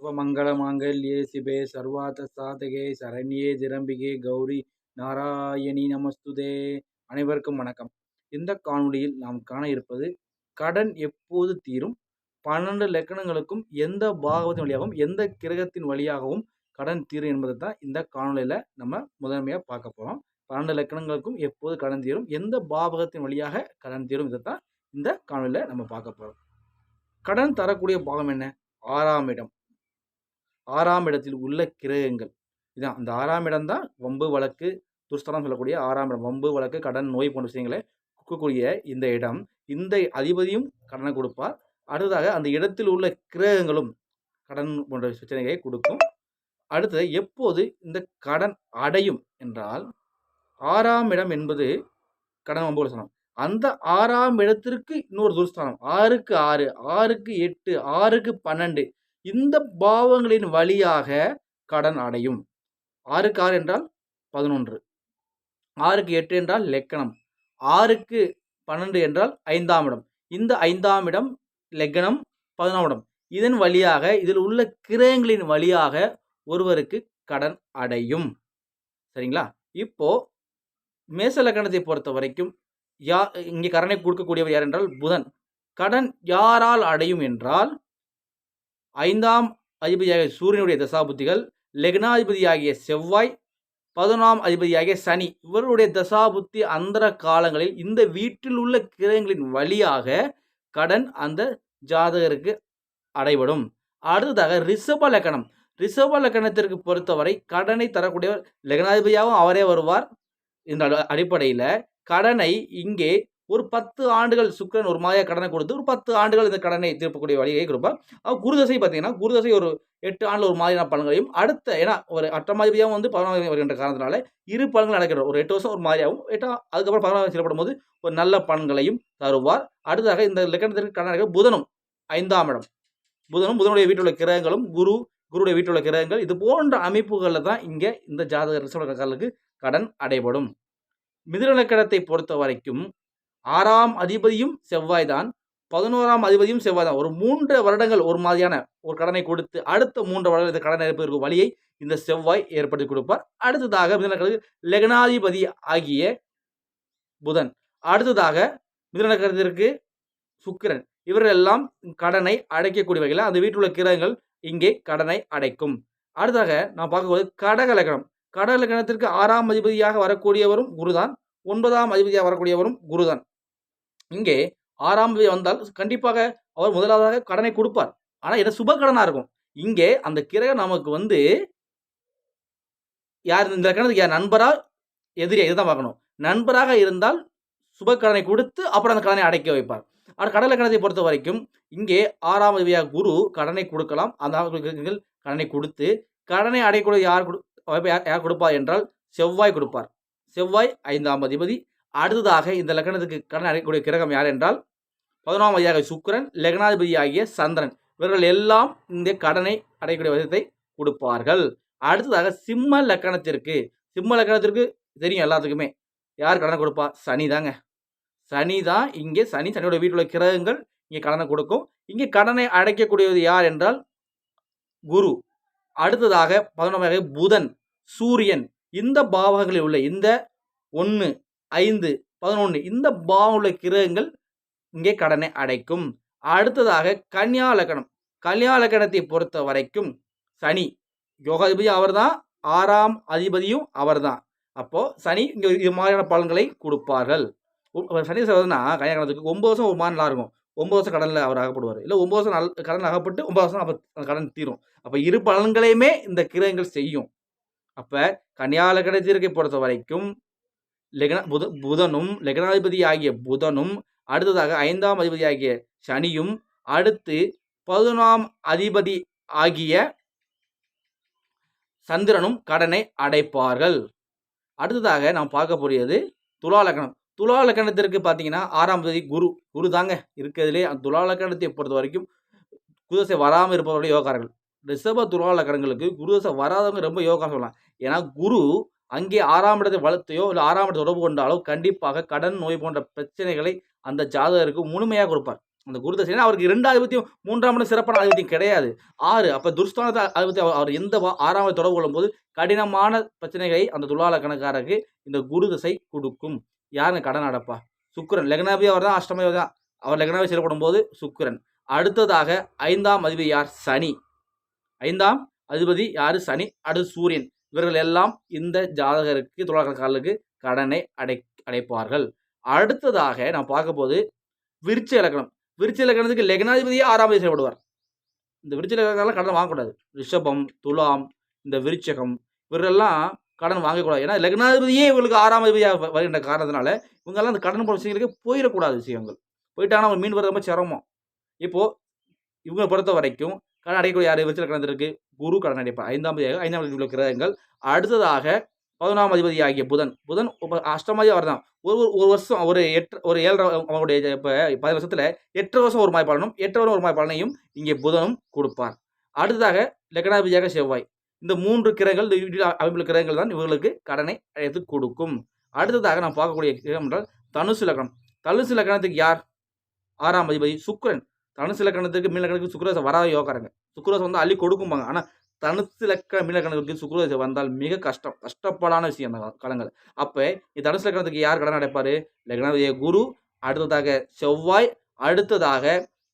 சுபமங்களமாங்கல்யே சிபே சர்வாத சாதகே சரண்யே திரம்பிகே கௌரி நாராயணி நமஸ்துதே. அனைவருக்கும் வணக்கம். இந்த காணொளியில் நாம் காண இருப்பது கடன் எப்போது தீரும்? பன்னெண்டு லக்கணங்களுக்கும் எந்த பாகவத்தின் வழியாகவும் எந்த கிரகத்தின் வழியாகவும் கடன் தீரும் என்பதை தான் இந்த காணொளியில் நம்ம முதன்மையாக பார்க்க போகிறோம் பன்னெண்டு லக்கணங்களுக்கும் எப்போது கடன் தீரும்? எந்த பாவகத்தின் வழியாக கடன் தீரும்? இதை தான் இந்த காணொலியில் நம்ம பார்க்க போகிறோம் கடன் தரக்கூடிய பாகம் என்ன? ஆறாம் இடம். ஆறாம் இடத்தில் உள்ள கிரகங்கள். இதான் அந்த ஆறாம் இடம் தான் வம்பு வழக்கு துஸ்தரம் சொல்லக்கூடிய ஆறாம் இடம். வம்பு வழக்கு கடன் நோய் போன்ற விஷயங்களை கொடுக்கக்கூடிய இந்த இடம். இந்த அதிபதியும் கடனை கொடுப்பார். அடுத்ததாக அந்த இடத்தில் உள்ள கிரகங்களும் கடன் போன்ற பிரச்சனைகளை கொடுக்கும். அடுத்தது எப்போது இந்த கடன் அடையும் என்றால் ஆறாம் இடம் என்பது கடன் வம்பு சொன்னோம் அந்த ஆறாம் இடத்திற்கு இன்னொரு துர்ஸ்தானம். ஆறுக்கு ஆறு ஆறுக்கு எட்டு ஆறுக்கு பன்னெண்டு இந்த பாவங்களின் வழியாக கடன் அடையும். ஆறுக்கு ஆறு என்றால் பதினொன்று. ஆறுக்கு எட்டு என்றால் லெக்கணம். ஆறுக்கு பன்னெண்டு என்றால் ஐந்தாம் இடம். இந்த ஐந்தாம் இடம் லெக்கணம் பதினாம் இடம். இதன் வழியாக இதில் உள்ள கிரயங்களின் வழியாக ஒருவருக்கு கடன் அடையும். சரிங்களா? இப்போ மேச லக்கணத்தை பொறுத்த வரைக்கும் யா இங்கே கடனை கொடுக்கக்கூடியவர் யார் என்றால் புதன். கடன் யாரால் அடையும் என்றால் ஐந்தாம் அதிபதியாகிய சூரியனுடைய தசாபுத்திகள் லெக்னாதிபதியாகிய செவ்வாய் பதினொன்றாம் அதிபதியாகிய சனி இவருடைய தசாபுத்தி அந்தர காலங்களில் இந்த வீட்டில் உள்ள கிரகங்களின் வழியாக கடன் அந்த ஜாதகருக்கு அடைபடும். அடுத்ததாக ரிஷப லக்கணம். ரிஷப லக்கணத்திற்கு பொறுத்தவரை கடனை தரக்கூடியவர் லக்னாதிபதியாகவும் அவரே வருவார். இந்த அடிப்படையில் கடனை இங்கே ஒரு பத்து ஆண்டுகள் சுக்கரன் ஒரு மாய கடனை கொடுத்து ஒரு பத்து ஆண்டுகள் இந்த கடனை திருப்பக்கூடிய வழியை கொடுப்பா அவர் குருதசை பார்த்தீங்கன்னா குருதசை ஒரு எட்டு ஆண்டில் ஒரு மாதிரியான பலன்களையும் அடுத்த ஏன்னா ஒரு அட்டமாதிபதியாகவும் வந்து பதினாறு வருகின்ற காரணத்தினால இரு பலன்கள் நடக்கிறது. ஒரு எட்டு வருஷம் ஒரு மாதிரியாகவும் எட்டா அதுக்கப்புறம் பதினாறு செயல்படும் போது ஒரு நல்ல பலன்களையும் தருவார். அடுத்ததாக இந்த லக்கணத்திற்கு கடன் புதனும் ஐந்தாம் இடம். புதனும் புதனுடைய வீட்டில் உள்ள கிரகங்களும் குரு குருடைய வீட்டில் உள்ள கிரகங்கள் இது போன்ற அமைப்புகளில் தான் இங்கே இந்த ஜாதக ரிசவர்களுக்கு கடன் அடைபடும் மிதுனலக்கணத்தை பொறுத்த வரைக்கும் ஆறாம் அதிபதியும் செவ்வாய் தான் பதினோராம் அதிபதியும் செவ்வாய் தான் ஒரு மூன்று வருடங்கள் ஒரு மாதிரியான ஒரு கடனை கொடுத்து அடுத்த மூன்று வருடங்கள் இந்த கடனை இருப்பதற்கு வழியை இந்த செவ்வாய் ஏற்படுத்தி கொடுப்பார். அடுத்ததாக மிதனக்கடத்துக்கு லெகனாதிபதி ஆகிய புதன். அடுத்ததாக மிதனக்கடத்திற்கு சுக்கிரன். இவரெல்லாம் கடனை அடைக்கக்கூடிய வகையில் அந்த வீட்டில் உள்ள கிரகங்கள் இங்கே கடனை அடைக்கும். அடுத்ததாக நான் பார்க்கும்போது கடக லக்கணம் கடக ஆறாம் அதிபதியாக வரக்கூடியவரும் குருதான். ஒன்பதாம் அதிபதியாக வரக்கூடியவரும் குருதான். இங்கே ஆறாம் தேதி வந்தால் கண்டிப்பாக அவர் முதலாவதாக கடனை கொடுப்பார். ஆனால் இது சுப கடனாக இருக்கும். இங்கே அந்த கிரகம் நமக்கு வந்து யார் இந்த கணத்துக்கு யார்? நண்பரா? எதிரியா? இதுதான் பார்க்கணும். நண்பராக இருந்தால் சுப கடனை கொடுத்து அப்புறம் அந்த கடனை அடைக்க வைப்பார். ஆனால் கடலை கணத்தை பொறுத்த வரைக்கும் இங்கே ஆறாம் தேதியாக குரு கடனை கொடுக்கலாம். அந்த கடனை கொடுத்து கடனை அடையக்கூடிய யார் கொடு யார் கொடுப்பார் என்றால் செவ்வாய் கொடுப்பார். செவ்வாய் ஐந்தாம் அதிபதி அடுத்ததாக இந்த லக்னத்துக்கு கடன் அடையக்கூடிய கிரகம் யார் என்றால் பதினோராம் அதியாக சுக்கரன் லக்னாதிபதியாகிய சந்திரன். இவர்கள் எல்லாம் இந்த கடனை அடையக்கூடிய விதத்தை கொடுப்பார்கள். அடுத்ததாக சிம்ம லக்கணத்திற்கு சிம்ம லக்கணத்திற்கு தெரியும் எல்லாத்துக்குமே. யார் கடனை கொடுப்பா? சனி தாங்க. சனி தான் இங்கே சனி சனியோட வீட்டில் உள்ள கிரகங்கள் இங்கே கடனை கொடுக்கும். இங்கே கடனை அடைக்கக்கூடியது யார் என்றால் குரு. அடுத்ததாக பதினொன்றாக புதன் சூரியன். இந்த பாவங்களில் உள்ள இந்த ஒன்று ஐந்து பதினொன்று இந்த பாவம் உள்ள கிரகங்கள் இங்கே கடனை அடைக்கும். அடுத்ததாக கன்னியா லக்கணம். கன்னியா லக்கணத்தை பொறுத்த வரைக்கும் சனி யோகாதிபதி அவர் தான் ஆறாம் அதிபதியும் அவர் தான் அப்போது சனி இங்கே இது மாதிரியான பலன்களை கொடுப்பார்கள். சனி சொல்றதுன்னா கன்னியாகணத்துக்கு ஒம்பது வருஷம் ஒரு மாதிரி நல்லா இருக்கும். ஒம்பது வருஷம் கடனில் அவர் அகப்படுவார் இல்லை ஒம்பது வருஷம் நல் கடன் அகப்பட்டு ஒம்பது வருஷம் அப்போ கடன் தீரும். அப்போ இரு பலன்களையுமே இந்த கிரகங்கள் செய்யும். அப்போ கன்னியாலக்கணத்திற்கு பொறுத்த வரைக்கும் லெக்ன புத புதனும் லெகனாதிபதி ஆகிய புதனும் அடுத்ததாக ஐந்தாம் அதிபதி ஆகிய சனியும் அடுத்து பதினொன்றாம் அதிபதி ஆகிய சந்திரனும் கடனை அடைப்பார்கள். அடுத்ததாக நாம் பார்க்க போறியது துலா லக்கணம். துலா லக்கணத்திற்கு பார்த்தீங்கன்னா ஆறாம் தேதி குரு. குரு தாங்க இருக்கிறதுலே அந்த துலா லக்கணத்தை பொறுத்த வரைக்கும் குருதசை வராமல் இருப்பதோட யோகாரங்கள் ரிஷப துலா லக்கணங்களுக்கு குருதசை வராதவங்க ரொம்ப யோகா சொல்லலாம் ஏன்னா குரு அங்கே ஆறாம் இடத்தை வளர்த்தையோ இல்லை ஆறாம் இடத்தை தொடர்பு கொண்டாலோ கண்டிப்பாக கடன் நோய் போன்ற பிரச்சனைகளை அந்த ஜாதகருக்கு முழுமையாக கொடுப்பார். அந்த குரு தசைனா அவருக்கு ரெண்டு ஆதிபத்தியம் மூன்றாம் இடம் சிறப்பான ஆதிபத்தியம் கிடையாது. ஆறு அப்போ துர்ஸ்தானத்தை ஆதிபத்தியம் அவர் அவர் எந்த வா- ஆறாவது தொடர்பு கொள்ளும்போது கடினமான பிரச்சனைகளை அந்த துலால கணக்காரருக்கு இந்த குரு தசை கொடுக்கும். யாருன்னு கடன் அடப்பா? சுக்கரன். லெக்னாபி அவர் தான் அஷ்டமி தான். அவர் லெக்னாபி செயல்படும் போது சுக்கரன். அடுத்ததாக ஐந்தாம் அதிபதி யார்? சனி. ஐந்தாம் அதிபதி யார்? சனி. அடுத்து சூரியன். இவர்கள் எல்லாம் இந்த ஜாதகருக்கு துலாக்கணக்காரர்களுக்கு கடனை அடை அடைப்பார்கள். அடுத்ததாக நான் பார்க்க போது விருச்ச இலக்கணம். விருச்ச இலக்கணத்துக்கு லக்னாதிபதியே ஆறாம் தேதி செயல்படுவார். இந்த விருச்ச இலக்கணம் கடன் வாங்கக்கூடாது. ரிஷபம் துலாம் இந்த விருச்சகம் இவரெல்லாம் கடன் வாங்கக்கூடாது. ஏன்னா லக்னாதிபதியே இவங்களுக்கு ஆறாம் அதிபதியாக வருகின்ற காரணத்தினால இவங்கெல்லாம் அந்த கடன் போன விஷயங்களுக்கு போயிடக்கூடாது விஷயங்கள். போயிட்டாங்கன்னா அவங்க மீன் வர ரொம்ப சிரமம். இப்போது இவங்க பொறுத்த வரைக்கும் கடன் அடையக்கூடிய யார்? விருச்ச இலக்கணத்திற்கு குரு கடன் அடைப்பார். ஐந்தாம் அதிபதியாக ஐந்தாம் அதிபதி உள்ள கிரகங்கள். அடுத்ததாக பதினொன்றாம் அதிபதி ஆகிய புதன். புதன் அஷ்டமாதியாக அஷ்டமாதிபதி அவர் தான் ஒரு ஒரு- ஒரு வருஷம் ஒரு எட்டு ஒரு ஏழரை அவங்களுடைய இப்போ பதினஞ்சு வருஷத்தில் எட்டு வருஷம் ஒரு மாய் பலனும் எட்டு வருஷம் ஒரு மாய் பலனையும் இங்கே புதனும் கொடுப்பார். அடுத்ததாக லக்னாதிபதியாக செவ்வாய். இந்த மூன்று கிரகங்கள் இந்த வீட்டில் அமைப்புள்ள கிரகங்கள் தான் இவர்களுக்கு கடனை அழைத்து கொடுக்கும். அடுத்ததாக நாம் பார்க்கக்கூடிய கிரகம் என்றால் தனுசு லக்னம் தனுசு லக்னத்துக்கு யார்? ஆறாம் அதிபதி சுக்ரன் தனுசு லக்னத்துக்கு மீன் லக்னத்துக்கு சுக்கிரதசை வராத யோகாரங்க சுக்ரோஸ் வந்து அள்ளி கொடுக்கும்பாங்க. ஆனால் தனுசு லக்க மீன் லக்னத்துக்கு சுக்கிரதசை வந்தால் மிக கஷ்டம். கஷ்டப்படான விஷயம் அந்த காலங்கள். அப்போ இந்த தனுசு லக்கணத்துக்கு யார் கடன் அடைப்பார் லக்னாதிபதிய குரு அடுத்ததாக செவ்வாய் அடுத்ததாக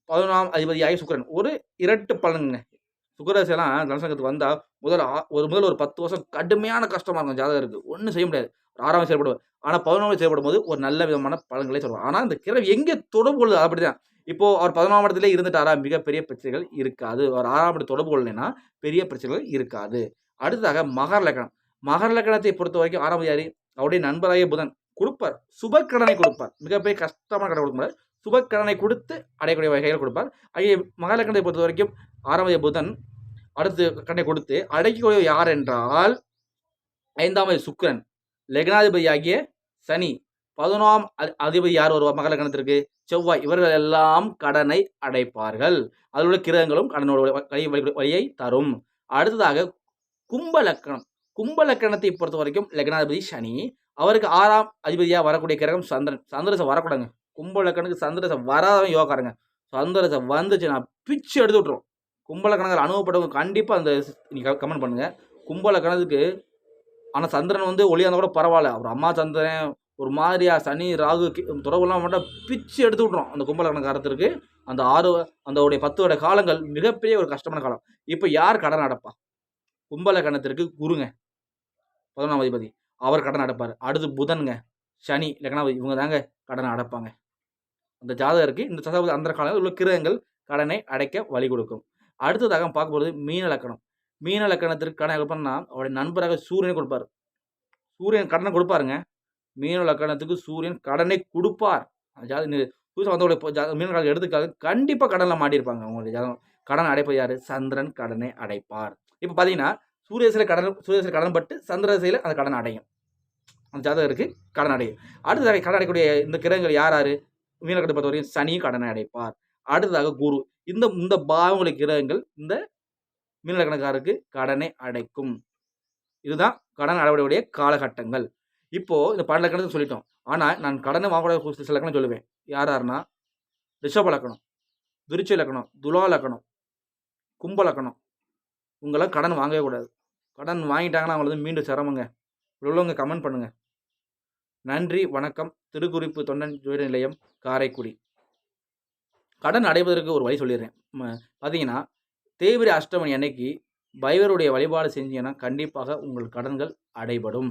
பதினொன்றாம் அதிபதியாகி சுக்கரன். ஒரு இரட்டு பலனுங்க. சுக்கரசெல்லாம் தனுசங்கத்துக்கு வந்தால் முதல் ஒரு முதல் ஒரு பத்து வருஷம் கடுமையான கஷ்டமாக இருக்கும். ஜாதகருக்கு ஒன்றும் செய்ய முடியாது. ஒரு ஆறாவது செயல்படுவார். ஆனால் பதினொன்று செயல்படும் போது ஒரு நல்ல விதமான பலன்களை சொல்லுவார் ஆனால் இந்த கிழவி எங்கே தொடர்பு கொள்ளுது? அப்படிதான் இப்போ அவர் பதினோராம் இடத்துல இருந்துட்டாரா? மிகப்பெரிய பிரச்சனைகள் இருக்காது. அவர் ஆறாம் இடம் தொடர்பு கொள்ளலைன்னா பெரிய பிரச்சனைகள் இருக்காது. அடுத்ததாக மகர லக்கணம். மகர லக்கணத்தை பொறுத்த வரைக்கும் ஆறாம் யாரி அவருடைய நண்பராகிய புதன் கொடுப்பார். சுப கடனை கொடுப்பார். மிகப்பெரிய கஷ்டமான கடனை கொடுக்க முடியாது சுப கடனை கொடுத்து அடையக்கூடிய வகையில் கொடுப்பார். ஐய மகர லக்கணத்தை பொறுத்த வரைக்கும் ஆறாம் புதன் அடுத்து கடனை கொடுத்து அடைக்கக்கூடிய யார் என்றால் ஐந்தாம் சுக்கிரன். லக்னாதிபதியாகிய சனி. பதினோம் அதிபதி யார் வருவார்? மகர கணத்திற்கு செவ்வாய். இவர்கள் எல்லாம் கடனை அடைப்பார்கள். அதில் உள்ள கிரகங்களும் கடனோட வழி- வழி- வழியை தரும். அடுத்ததாக கும்ப லக்கணம் கும்ப லக்கணத்தை பொறுத்த வரைக்கும் லக்னாதிபதி சனி. அவருக்கு ஆறாம் அதிபதியாக வரக்கூடிய கிரகம் சந்திரன். சந்திரசம் வரக்கூடாதுங்க. கும்ப லக்கணத்துக்கு சந்திரசம் வராதவன் யோகாருங்க வந்துச்சு நான் பிச்சு எடுத்து விட்ரும் கும்பலக்கணங்கள் கணக்கில் அனுபவப்பட்டவங்க கண்டிப்பாக அந்த நீங்கள் கமெண்ட் பண்ணுங்கள் கும்பலக்கணத்துக்கு ஆனால் சந்திரன் வந்து ஒளியாக இருந்தால் கூட பரவாயில்ல. அவர் அம்மா சந்திரன் ஒரு மாதிரியா சனி ராகு கி- தொடர்புலாம் மட்டும் பிச்சு எடுத்து விட்றோம் அந்த கும்பலக்கணக்காரத்திற்கு அந்த ஆறு அந்த உடைய பத்தோட காலங்கள் மிகப்பெரிய ஒரு கஷ்டமான காலம். இப்போ யார் கடன் அடைப்பா? கும்பலக்கணத்திற்கு குருங்க. பதினொன்றாம் அதிபதி. அவர் கடன் அடைப்பார். அடுத்து புதனுங்க. சனி லக்னாபதி இவங்க தாங்க கடனை அடைப்பாங்க. அந்த ஜாதகருக்கு இந்த தசாபதி அந்த காலங்கள் உள்ள கிரகங்கள் கடனை அடைக்க வழி கொடுக்கும். அடுத்ததாக பார்க்க போகிறது மீன லக்கணம். மீன லக்கணத்திற்கு கடன் எப்படின்னா அவருடைய நண்பராக சூரியனை கொடுப்பார். சூரியன் கடனை கொடுப்பாருங்க. மீன லக்கணத்துக்கு சூரியன் கடனை கொடுப்பார். அந்த புதுசாக வந்தவங்களுடைய மீன எடுத்துக்காக கண்டிப்பாக கடனில் மாட்டியிருப்பாங்க அவங்களுடைய ஜாதகம். கடன் அடைப்பது யார்? சந்திரன் கடனை அடைப்பார். இப்போ பார்த்தீங்கன்னா சூரியசில கடன் சூரியசில கடன் பட்டு சந்திர சந்திரசில அந்த கடன் அடையும். அந்த ஜாதகருக்கு கடன் அடையும். அடுத்ததாக கடன் அடையக்கூடிய இந்த கிரகங்கள் யார் யார்? மீனக்கடை பொறுத்த வரைக்கும் சனியும் கடனை அடைப்பார். அடுத்ததாக குரு. இந்த இந்த பாவங்களுடைய கிரகங்கள் இந்த மீனக்கணக்காரருக்கு கடனை அடைக்கும். இதுதான் கடன் அடைவுடைய காலகட்டங்கள். இப்போ இந்த பன்னெண்டு லக்கணத்தை சொல்லிட்டோம். ஆனால் நான் கடனை வாங்கக்கூடாத சில லக்கணம் சொல்லுவேன். யார் யாருன்னா ரிஷப லக்கணம் விருச்ச லக்கணம் துலா லக்கணம் கும்ப லக்கணம் உங்களாம் கடன் வாங்கவே கூடாது. கடன் வாங்கிட்டாங்கன்னா அவங்களது வந்து மீண்டும் சிரமங்க உள்ளவங்க கமெண்ட் பண்ணுங்க. நன்றி வணக்கம். திருக்குறிப்பு தொண்டன் ஜோதி நிலையம் காரைக்குடி. கடன் அடைவதற்கு ஒரு வழி சொல்லிடுறேன். பார்த்தீங்கன்னா தேய்பிரை அஷ்டமணி அன்னைக்கு பைவருடைய வழிபாடு செஞ்சீங்கன்னா கண்டிப்பாக உங்கள் கடன்கள் அடைபடும்.